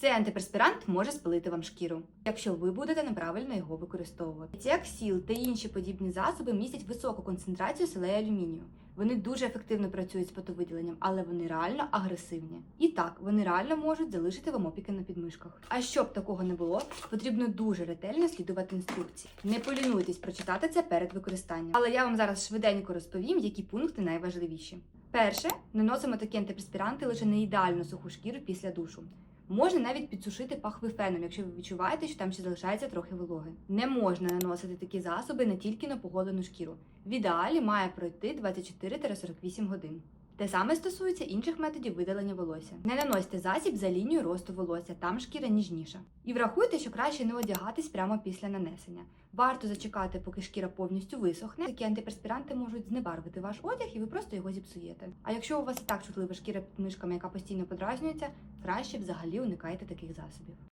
Цей антиперспірант може спалити вам шкіру, якщо ви будете неправильно його використовувати. Тіаксіл та інші подібні засоби містять високу концентрацію солей алюмінію. Вони дуже ефективно працюють з потовиділенням, але вони реально агресивні. І так, вони реально можуть залишити вам опіки на підмишках. А щоб такого не було, потрібно дуже ретельно слідувати інструкції. Не полінуйтесь прочитати це перед використанням. Але я вам зараз швиденько розповім, які пункти найважливіші. Перше, наносимо такі антиперспіранти лише на ідеально суху шкіру після душу. Можна навіть підсушити пахви феном, якщо ви відчуваєте, що там ще залишається трохи вологи. Не можна наносити такі засоби не тільки на поголену шкіру. В ідеалі має пройти 24-48 годин. Те саме стосується інших методів видалення волосся. Не наносьте засіб за лінією росту волосся, там шкіра ніжніша. І врахуйте, що краще не одягатись прямо після нанесення. Варто зачекати, поки шкіра повністю висохне. Такі антиперспіранти можуть знебарвити ваш одяг, і ви просто його зіпсуєте. А якщо у вас і так чутлива шкіра під мишками, яка постійно подразнюється, краще взагалі уникайте таких засобів.